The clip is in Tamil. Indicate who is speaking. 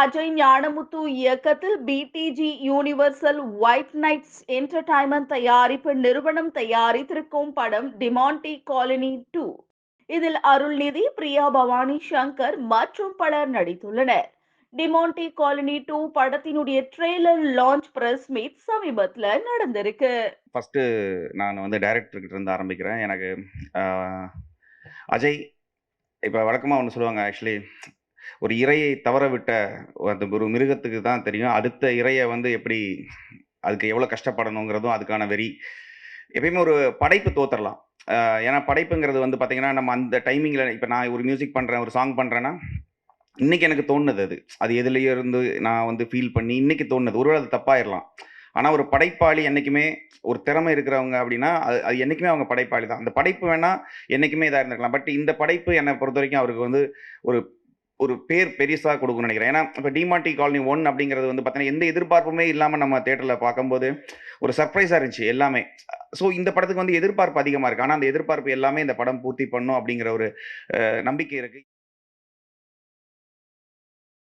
Speaker 1: அஜய் ஞானமுத்து இயக்கத்தில் BTG Universal White Knights entertainment தயாரிப்பு நிறுவனம் தயாரித்திருக்கும் படம் டிமாண்டி காலனி டூ இதில் அருள்நிதி பிரியா பவானி சங்கர் மற்றும் பலர் நடித்துள்ளனர். டிமாண்டி காலனி டூ படத்தினுடைய ட்ரெய்லர் லான்ச் பிரஸ் மீட் சமீபத்தில் நடந்திருக்கு.
Speaker 2: ஃபர்ஸ்ட் நான் வந்து டைரக்டர்கிட்ட இருந்து ஆரம்பிக்கிறேன். எனக்கு அஜய் இப்போ வழக்கமாக ஒன்று சொல்லுவாங்க ஆக்சுவலி ஒரு இறையை தவற விட்ட அந்த ஒரு மிருகத்துக்கு தான் தெரியும். அடுத்த இறையை வந்து எப்படி அதுக்கு எவ்வளோ கஷ்டப்படணுங்கிறதும் அதுக்கான வெறி. எப்பயுமே ஒரு படைப்பு தோத்துடலாம் ஏன்னா படைப்புங்கிறது வந்து பார்த்தீங்கன்னா நம்ம அந்த டைமிங்கில் இப்போ நான் ஒரு மியூசிக் பண்ணுறேன் ஒரு சாங் பண்ணுறேன்னா இன்றைக்கி எனக்கு தோணுது அது. அது எதுலேயோ இருந்து நான் வந்து ஃபீல் பண்ணி இன்றைக்கி தோணுது. ஒருவேளை அது தப்பாயிடலாம் ஆனால் ஒரு படைப்பாளி என்றைக்குமே ஒரு திறமை இருக்கிறவங்க அப்படின்னா அது அது என்றைக்குமே அவங்க படைப்பாளி தான். அந்த படைப்பு வேணால் என்றைக்குமே இதாக இருந்திருக்கலாம். பட் இந்த படைப்பு என்னை பொறுத்த வரைக்கும் அவருக்கு வந்து ஒரு ஒரு பேர் பெருசாக கொடுக்கணும் நினைக்கிறேன். ஏன்னா இப்போ டிமாட்டி காலனி ஒன் அப்படிங்கிறது வந்து பார்த்தீங்கன்னா எந்த எதிர்பார்ப்புமே இல்லாமல் நம்ம தேட்டரில் பார்க்கும்போது ஒரு சர்ப்ரைஸாக இருந்துச்சு எல்லாமே. ஸோ இந்த படத்துக்கு வந்து எதிர்பார்ப்பு அதிகமாக இருக்குது ஆனால் அந்த எதிர்பார்ப்பு எல்லாமே இந்த படம் பூர்த்தி பண்ணும் அப்படிங்கிற ஒரு நம்பிக்கை இருக்குது